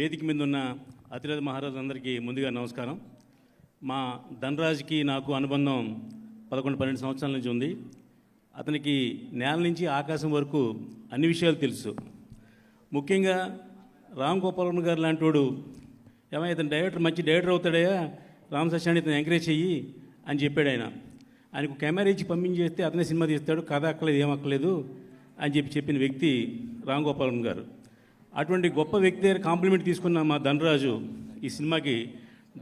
వేదిక మీద ఉన్న అతిరథ మహారాజులందరికీ ముందుగా నమస్కారం. మా ధనరాజ్కి నాకు అనుబంధం పదకొండు పన్నెండు సంవత్సరాల నుంచి ఉంది. అతనికి నేల నుంచి ఆకాశం వరకు అన్ని విషయాలు తెలుసు. ముఖ్యంగా రామ్ గోపాలన్ గారు లాంటి వాడు ఏమైనా ఇతను డైరెక్టర్ మంచి డైరెక్టర్ అవుతాడయ్యా రామ్ సత్యాన్ని ఇతను ఎంకరేజ్ చెయ్యి అని చెప్పాడు ఆయన. ఆయనకు కెమెరా ఇచ్చి పంపించేస్తే అతనే సినిమా తీస్తాడు కథ అక్కలేదు ఏమక్కలేదు అని చెప్పి చెప్పిన వ్యక్తి రామ్ గోపాలన్ గారు. అటువంటి గొప్ప వ్యక్తి దగ్గర కాంప్లిమెంట్ తీసుకున్న మా ధనరాజు ఈ సినిమాకి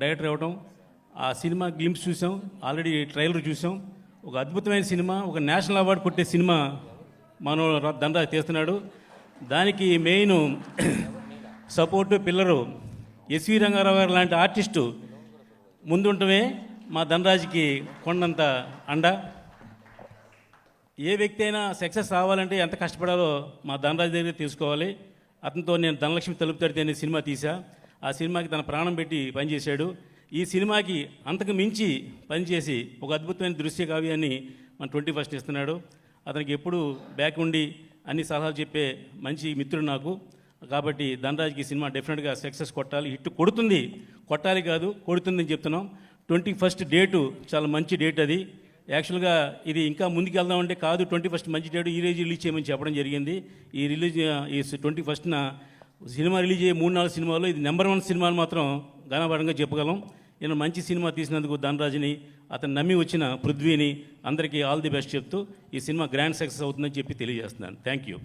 డైరెక్టర్ అవ్వడం ఆ సినిమా గ్లింప్స్ చూసాం ఆల్రెడీ ట్రైలర్ చూసాం. ఒక అద్భుతమైన సినిమా ఒక నేషనల్ అవార్డు కొట్టే సినిమా మనం ధనరాజు తీస్తున్నాడు. దానికి మెయిన్ సపోర్టు పిల్లరు ఎస్వి రంగారావు గారు లాంటి ఆర్టిస్టు ముందుంటమే మా ధనరాజుకి కొండంత అండ. ఏ వ్యక్తి అయినా సక్సెస్ రావాలంటే ఎంత కష్టపడాలో మా ధనరాజు దగ్గర తీసుకోవాలి అతనితో నేను ధనలక్ష్మి తలుపుతాడితే అనే సినిమా తీసా ఆ సినిమాకి తన ప్రాణం పెట్టి పనిచేశాడు. ఈ సినిమాకి అంతకు మించి పనిచేసి ఒక అద్భుతమైన దృశ్య కావ్యాన్ని మన ట్వంటీ ఫస్ట్ ఇస్తున్నాడు. అతనికి ఎప్పుడు బ్యాక్ ఉండి అన్ని సలహాలు చెప్పే మంచి మిత్రుడు నాకు. కాబట్టి ధనరాజ్కి ఈ సినిమా డెఫినెట్గా సక్సెస్ కొట్టాలి. హిట్ కొడుతుంది. కొట్టాలి కాదు కొడుతుందని చెప్తున్నాం. ట్వంటీ ఫస్ట్ డేటు చాలా మంచి డేట్ అది. యాక్చువల్గా ఇది ఇంకా ముందుకు వెళ్దామంటే కాదు ట్వంటీ ఫస్ట్ మంచి డేట్ ఈ రోజు రిలీజ్ చేయమని చెప్పడం జరిగింది. ఈ రిలీజ్ ఈ ట్వంటీ ఫస్ట్న సినిమా రిలీజ్ అయ్యే మూడు నాలుగు సినిమాలు ఇది నెంబర్ వన్ సినిమాలు మాత్రం ఘనపరంగా చెప్పగలం. నేను మంచి సినిమా తీసినందుకు ధనరాజుని అతను నమ్మి వచ్చిన పృథ్వీని అందరికీ ఆల్ ది బెస్ట్ చెప్తూ ఈ సినిమా గ్రాండ్ సక్సెస్ అవుతుందని చెప్పి తెలియజేస్తున్నాను. Thank you.